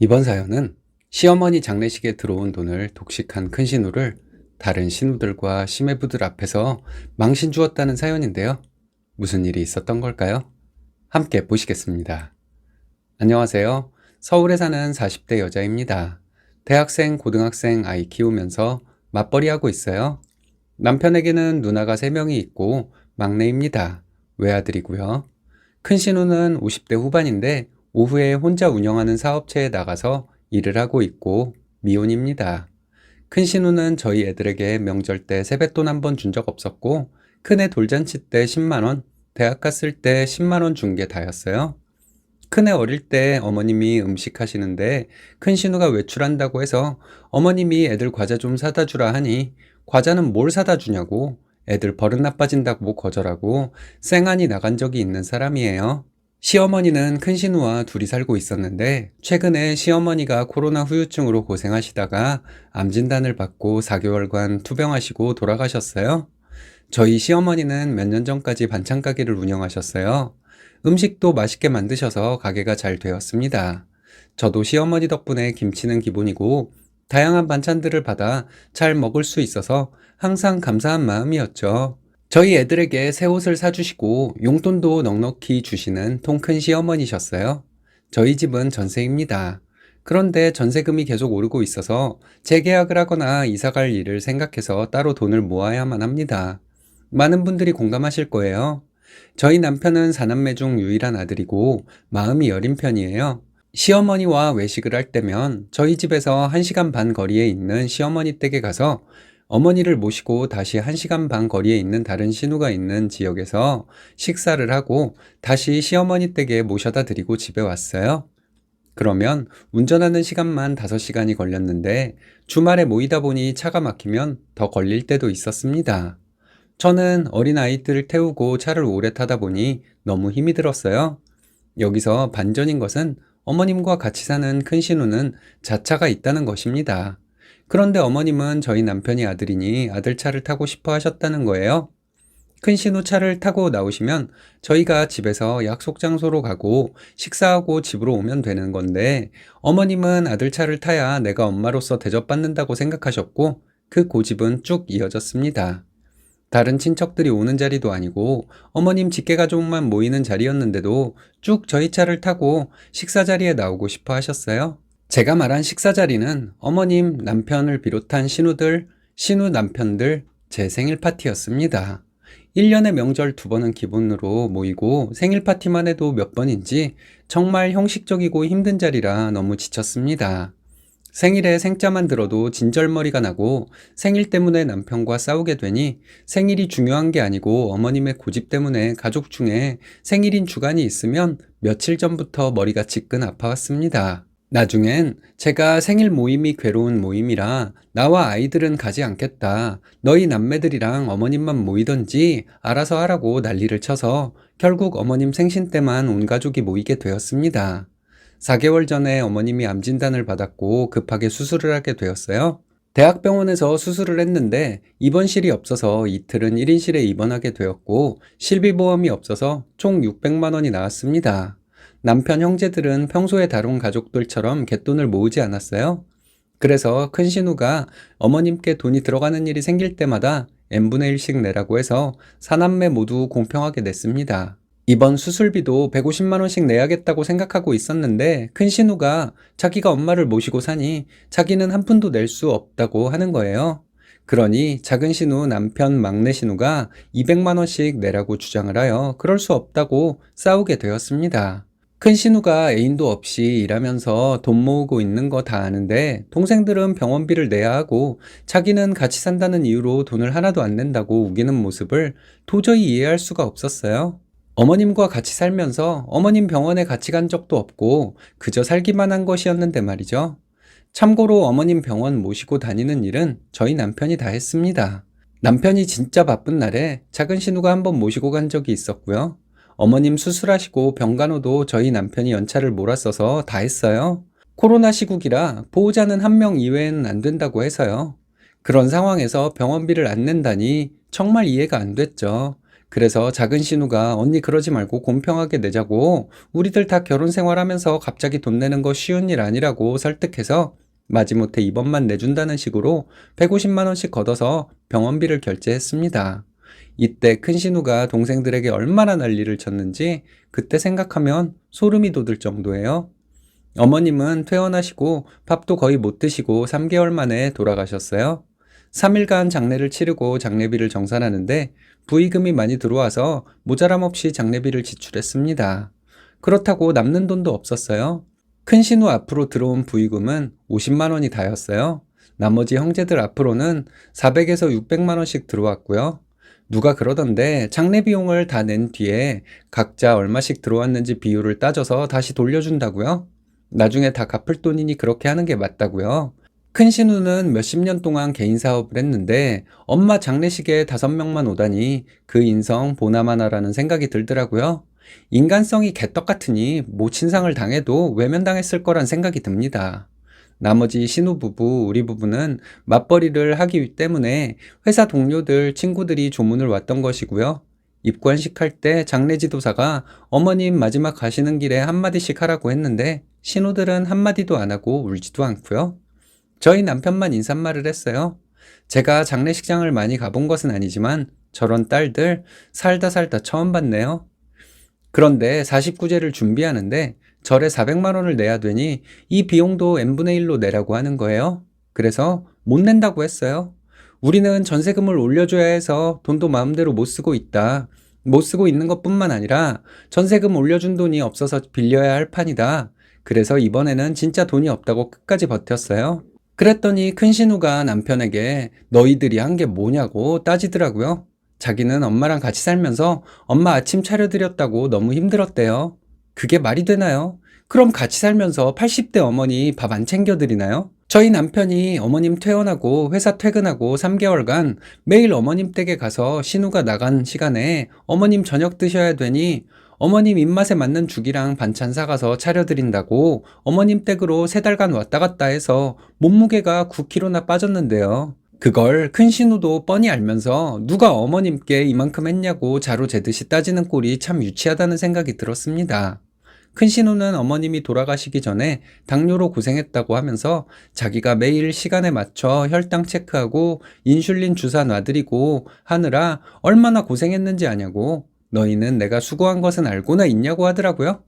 이번 사연은 시어머니 장례식에 들어온 돈을 독식한 큰 신우를 다른 신우들과 시매부들 앞에서 망신 주었다는 사연인데요. 무슨 일이 있었던 걸까요? 함께 보시겠습니다. 안녕하세요. 서울에 사는 40대 여자입니다. 대학생, 고등학생 아이 키우면서 맞벌이하고 있어요. 남편에게는 누나가 3명이 있고 막내입니다. 외아들이고요. 큰 신우는 50대 후반인데 오후에 혼자 운영하는 사업체에 나가서 일을 하고 있고 미혼입니다. 큰 신우는 저희 애들에게 명절 때 세뱃돈 한 번 준 적 없었고 큰애 돌잔치 때 10만 원, 대학 갔을 때 10만 원 준 게 다였어요. 큰애 어릴 때 어머님이 음식 하시는데 큰 신우가 외출한다고 해서 어머님이 애들 과자 좀 사다 주라 하니 과자는 뭘 사다 주냐고 애들 버릇 나빠진다고 거절하고 쌩안이 나간 적이 있는 사람이에요. 시어머니는 큰 신우와 둘이 살고 있었는데 최근에 시어머니가 코로나 후유증으로 고생하시다가 암 진단을 받고 4개월간 투병하시고 돌아가셨어요. 저희 시어머니는 몇 년 전까지 반찬 가게를 운영하셨어요. 음식도 맛있게 만드셔서 가게가 잘 되었습니다. 저도 시어머니 덕분에 김치는 기본이고 다양한 반찬들을 받아 잘 먹을 수 있어서 항상 감사한 마음이었죠. 저희 애들에게 새 옷을 사주시고 용돈도 넉넉히 주시는 통큰 시어머니셨어요. 저희 집은 전세입니다. 그런데 전세금이 계속 오르고 있어서 재계약을 하거나 이사갈 일을 생각해서 따로 돈을 모아야만 합니다. 많은 분들이 공감하실 거예요. 저희 남편은 사남매 중 유일한 아들이고 마음이 여린 편이에요. 시어머니와 외식을 할 때면 저희 집에서 1시간 반 거리에 있는 시어머니 댁에 가서 어머니를 모시고 다시 1시간 반 거리에 있는 다른 신우가 있는 지역에서 식사를 하고 다시 시어머니 댁에 모셔다 드리고 집에 왔어요. 그러면 운전하는 시간만 5시간이 걸렸는데 주말에 모이다 보니 차가 막히면 더 걸릴 때도 있었습니다. 저는 어린 아이들을 태우고 차를 오래 타다 보니 너무 힘이 들었어요. 여기서 반전인 것은 어머님과 같이 사는 큰 신우는 자차가 있다는 것입니다. 그런데 어머님은 저희 남편이 아들이니 아들 차를 타고 싶어 하셨다는 거예요. 큰 신우 차를 타고 나오시면 저희가 집에서 약속 장소로 가고 식사하고 집으로 오면 되는 건데 어머님은 아들 차를 타야 내가 엄마로서 대접받는다고 생각하셨고 그 고집은 쭉 이어졌습니다. 다른 친척들이 오는 자리도 아니고 어머님 직계가족만 모이는 자리였는데도 쭉 저희 차를 타고 식사 자리에 나오고 싶어 하셨어요. 제가 말한 식사 자리는 어머님, 남편을 비롯한 신우들, 신우 남편들, 제 생일 파티였습니다. 1년에 명절 두 번은 기본으로 모이고 생일 파티만 해도 몇 번인지 정말 형식적이고 힘든 자리라 너무 지쳤습니다. 생일에 생자만 들어도 진절머리가 나고 생일 때문에 남편과 싸우게 되니 생일이 중요한 게 아니고 어머님의 고집 때문에 가족 중에 생일인 주간이 있으면 며칠 전부터 머리가 지끈 아파왔습니다. 나중엔 제가 생일 모임이 괴로운 모임이라 나와 아이들은 가지 않겠다. 너희 남매들이랑 어머님만 모이던지 알아서 하라고 난리를 쳐서 결국 어머님 생신 때만 온 가족이 모이게 되었습니다. 4개월 전에 어머님이 암 진단을 받았고 급하게 수술을 하게 되었어요. 대학병원에서 수술을 했는데 입원실이 없어서 이틀은 1인실에 입원하게 되었고 실비보험이 없어서 총 600만 원이 나왔습니다. 남편 형제들은 평소에 다룬 가족들처럼 갯돈을 모으지 않았어요. 그래서 큰 신우가 어머님께 돈이 들어가는 일이 생길 때마다 n분의 1씩 내라고 해서 사남매 모두 공평하게 냈습니다. 이번 수술비도 150만원씩 내야겠다고 생각하고 있었는데 큰 신우가 자기가 엄마를 모시고 사니 자기는 한 푼도 낼 수 없다고 하는 거예요. 그러니 작은 신우 남편 막내 신우가 200만원씩 내라고 주장을 하여 그럴 수 없다고 싸우게 되었습니다. 큰 신우가 애인도 없이 일하면서 돈 모으고 있는 거 다 아는데 동생들은 병원비를 내야 하고 자기는 같이 산다는 이유로 돈을 하나도 안 낸다고 우기는 모습을 도저히 이해할 수가 없었어요. 어머님과 같이 살면서 어머님 병원에 같이 간 적도 없고 그저 살기만 한 것이었는데 말이죠. 참고로 어머님 병원 모시고 다니는 일은 저희 남편이 다 했습니다. 남편이 진짜 바쁜 날에 작은 신우가 한번 모시고 간 적이 있었고요. 어머님 수술하시고 병간호도 저희 남편이 연차를 몰았어서 다 했어요. 코로나 시국이라 보호자는 한 명 이외에는 안 된다고 해서요. 그런 상황에서 병원비를 안 낸다니 정말 이해가 안 됐죠. 그래서 작은 신우가 언니 그러지 말고 공평하게 내자고 우리들 다 결혼 생활하면서 갑자기 돈 내는 거 쉬운 일 아니라고 설득해서 마지못해 이번만 내준다는 식으로 150만 원씩 걷어서 병원비를 결제했습니다. 이때 큰 신우가 동생들에게 얼마나 난리를 쳤는지 그때 생각하면 소름이 돋을 정도예요. 어머님은 퇴원하시고 밥도 거의 못 드시고 3개월 만에 돌아가셨어요. 3일간 장례를 치르고 장례비를 정산하는데 부의금이 많이 들어와서 모자람 없이 장례비를 지출했습니다. 그렇다고 남는 돈도 없었어요. 큰 신우 앞으로 들어온 부의금은 50만 원이 다였어요. 나머지 형제들 앞으로는 400에서 600만 원씩 들어왔고요. 누가 그러던데 장례 비용을 다 낸 뒤에 각자 얼마씩 들어왔는지 비율을 따져서 다시 돌려준다고요? 나중에 다 갚을 돈이니 그렇게 하는 게 맞다고요? 큰 신우는 몇십 년 동안 개인 사업을 했는데 엄마 장례식에 다섯 명만 오다니 그 인성 보나마나라는 생각이 들더라고요. 인간성이 개떡 같으니 모친상을 당해도 외면당했을 거란 생각이 듭니다. 나머지 신우 부부, 우리 부부는 맞벌이를 하기 때문에 회사 동료들, 친구들이 조문을 왔던 것이고요. 입관식 할 때 장례 지도사가 어머님 마지막 가시는 길에 한마디씩 하라고 했는데 신우들은 한마디도 안 하고 울지도 않고요. 저희 남편만 인사말을 했어요. 제가 장례식장을 많이 가본 것은 아니지만 저런 딸들 살다 살다 처음 봤네요. 그런데 49제를 준비하는데 절에 400만 원을 내야 되니 이 비용도 n분의 1로 내라고 하는 거예요. 그래서 못 낸다고 했어요. 우리는 전세금을 올려줘야 해서 돈도 마음대로 못 쓰고 있다. 못 쓰고 있는 것 뿐만 아니라 전세금 올려준 돈이 없어서 빌려야 할 판이다. 그래서 이번에는 진짜 돈이 없다고 끝까지 버텼어요. 그랬더니 큰 신우가 남편에게 너희들이 한 게 뭐냐고 따지더라고요. 자기는 엄마랑 같이 살면서 엄마 아침 차려드렸다고 너무 힘들었대요. 그게 말이 되나요? 그럼 같이 살면서 80대 어머니 밥 안 챙겨드리나요? 저희 남편이 어머님 퇴원하고 회사 퇴근하고 3개월간 매일 어머님 댁에 가서 신우가 나간 시간에 어머님 저녁 드셔야 되니 어머님 입맛에 맞는 죽이랑 반찬 사가서 차려드린다고 어머님 댁으로 세 달간 왔다 갔다 해서 몸무게가 9kg나 빠졌는데요. 그걸 큰 신우도 뻔히 알면서 누가 어머님께 이만큼 했냐고 자로 재듯이 따지는 꼴이 참 유치하다는 생각이 들었습니다. 큰 신우는 어머님이 돌아가시기 전에 당뇨로 고생했다고 하면서 자기가 매일 시간에 맞춰 혈당 체크하고 인슐린 주사 놔드리고 하느라 얼마나 고생했는지 아냐고 너희는 내가 수고한 것은 알고나 있냐고 하더라고요.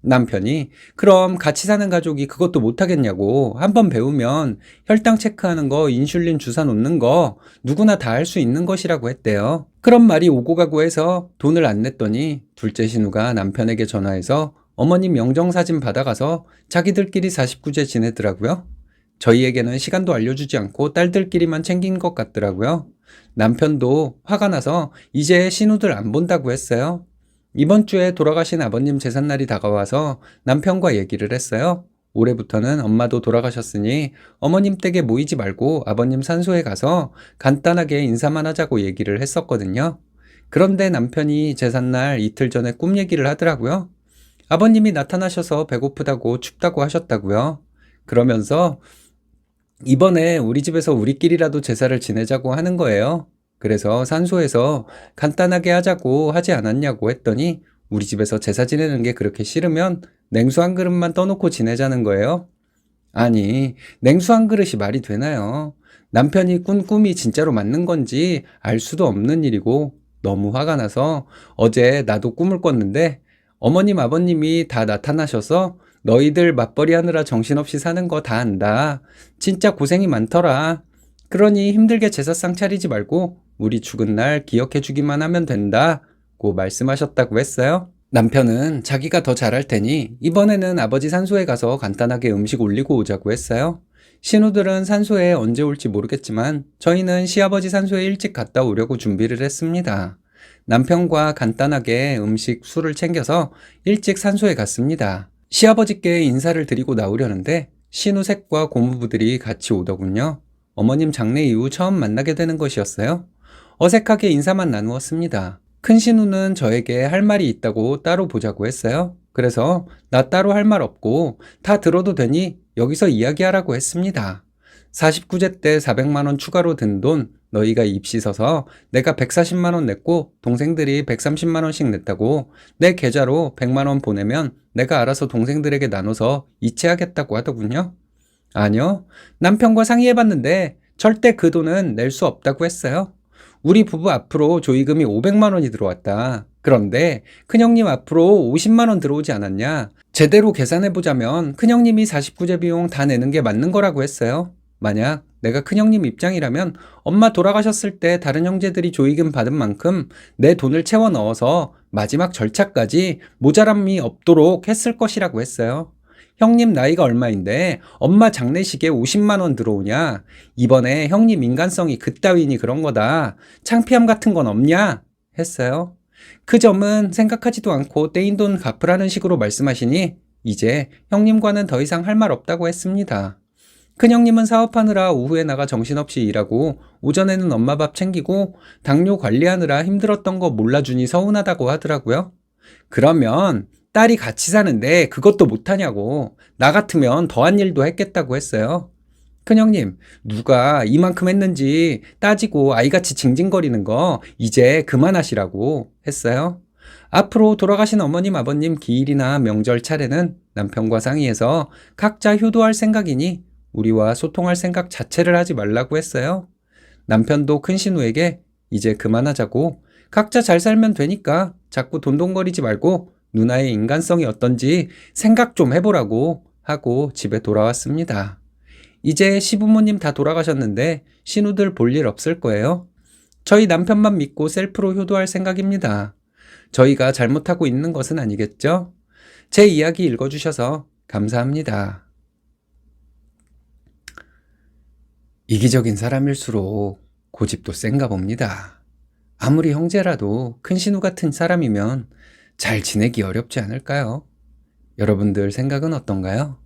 남편이 그럼 같이 사는 가족이 그것도 못하겠냐고 한번 배우면 혈당 체크하는 거 인슐린 주사 놓는 거 누구나 다 할 수 있는 것이라고 했대요. 그런 말이 오고 가고 해서 돈을 안 냈더니 둘째 신우가 남편에게 전화해서 어머님 영정사진 받아가서 자기들끼리 49제 지내더라고요. 저희에게는 시간도 알려주지 않고 딸들끼리만 챙긴 것 같더라고요. 남편도 화가 나서 이제 신우들 안 본다고 했어요. 이번 주에 돌아가신 아버님 제삿날이 다가와서 남편과 얘기를 했어요. 올해부터는 엄마도 돌아가셨으니 어머님 댁에 모이지 말고 아버님 산소에 가서 간단하게 인사만 하자고 얘기를 했었거든요. 그런데 남편이 제삿날 이틀 전에 꿈 얘기를 하더라고요. 아버님이 나타나셔서 배고프다고 춥다고 하셨다고요. 그러면서 이번에 우리 집에서 우리끼리라도 제사를 지내자고 하는 거예요. 그래서 산소에서 간단하게 하자고 하지 않았냐고 했더니 우리 집에서 제사 지내는 게 그렇게 싫으면 냉수 한 그릇만 떠놓고 지내자는 거예요. 아니, 냉수 한 그릇이 말이 되나요? 남편이 꾼 꿈이 진짜로 맞는 건지 알 수도 없는 일이고 너무 화가 나서 어제 나도 꿈을 꿨는데 어머님, 아버님이 다 나타나셔서 너희들 맞벌이 하느라 정신없이 사는 거 다 안다. 진짜 고생이 많더라. 그러니 힘들게 제사상 차리지 말고 우리 죽은 날 기억해 주기만 하면 된다 고 말씀하셨다고 했어요. 남편은 자기가 더 잘할 테니 이번에는 아버지 산소에 가서 간단하게 음식 올리고 오자고 했어요. 신우들은 산소에 언제 올지 모르겠지만 저희는 시아버지 산소에 일찍 갔다 오려고 준비를 했습니다. 남편과 간단하게 음식, 술을 챙겨서 일찍 산소에 갔습니다. 시아버지께 인사를 드리고 나오려는데 신우색과 고모부들이 같이 오더군요. 어머님 장례 이후 처음 만나게 되는 것이었어요. 어색하게 인사만 나누었습니다. 큰 신우는 저에게 할 말이 있다고 따로 보자고 했어요. 그래서 나 따로 할 말 없고 다 들어도 되니 여기서 이야기하라고 했습니다. 49제 때 400만원 추가로 든 돈 너희가 입 씻어서 내가 140만 원 냈고 동생들이 130만 원씩 냈다고 내 계좌로 100만 원 보내면 내가 알아서 동생들에게 나눠서 이체하겠다고 하더군요. 아니요. 남편과 상의해봤는데 절대 그 돈은 낼 수 없다고 했어요. 우리 부부 앞으로 조의금이 500만 원이 들어왔다. 그런데 큰형님 앞으로 50만 원 들어오지 않았냐? 제대로 계산해보자면 큰형님이 49제 비용 다 내는 게 맞는 거라고 했어요. 만약 내가 큰형님 입장이라면 엄마 돌아가셨을 때 다른 형제들이 조의금 받은 만큼 내 돈을 채워 넣어서 마지막 절차까지 모자람이 없도록 했을 것이라고 했어요. 형님 나이가 얼마인데 엄마 장례식에 50만 원 들어오냐? 이번에 형님 인간성이 그따위니 그런 거다. 창피함 같은 건 없냐? 했어요. 그 점은 생각하지도 않고 떼인 돈 갚으라는 식으로 말씀하시니 이제 형님과는 더 이상 할 말 없다고 했습니다. 큰형님은 사업하느라 오후에 나가 정신없이 일하고 오전에는 엄마 밥 챙기고 당뇨 관리하느라 힘들었던 거 몰라주니 서운하다고 하더라고요. 그러면 딸이 같이 사는데 그것도 못하냐고 나 같으면 더한 일도 했겠다고 했어요. 큰형님, 누가 이만큼 했는지 따지고 아이같이 징징거리는 거 이제 그만하시라고 했어요. 앞으로 돌아가신 어머님, 아버님 기일이나 명절 차례는 남편과 상의해서 각자 효도할 생각이니 우리와 소통할 생각 자체를 하지 말라고 했어요. 남편도 큰 신우에게 이제 그만하자고 각자 잘 살면 되니까 자꾸 돈돈거리지 말고 누나의 인간성이 어떤지 생각 좀 해보라고 하고 집에 돌아왔습니다. 이제 시부모님 다 돌아가셨는데 신우들 볼 일 없을 거예요. 저희 남편만 믿고 셀프로 효도할 생각입니다. 저희가 잘못하고 있는 것은 아니겠죠? 제 이야기 읽어주셔서 감사합니다. 이기적인 사람일수록 고집도 센가 봅니다. 아무리 형제라도 큰 신우 같은 사람이면 잘 지내기 어렵지 않을까요? 여러분들 생각은 어떤가요?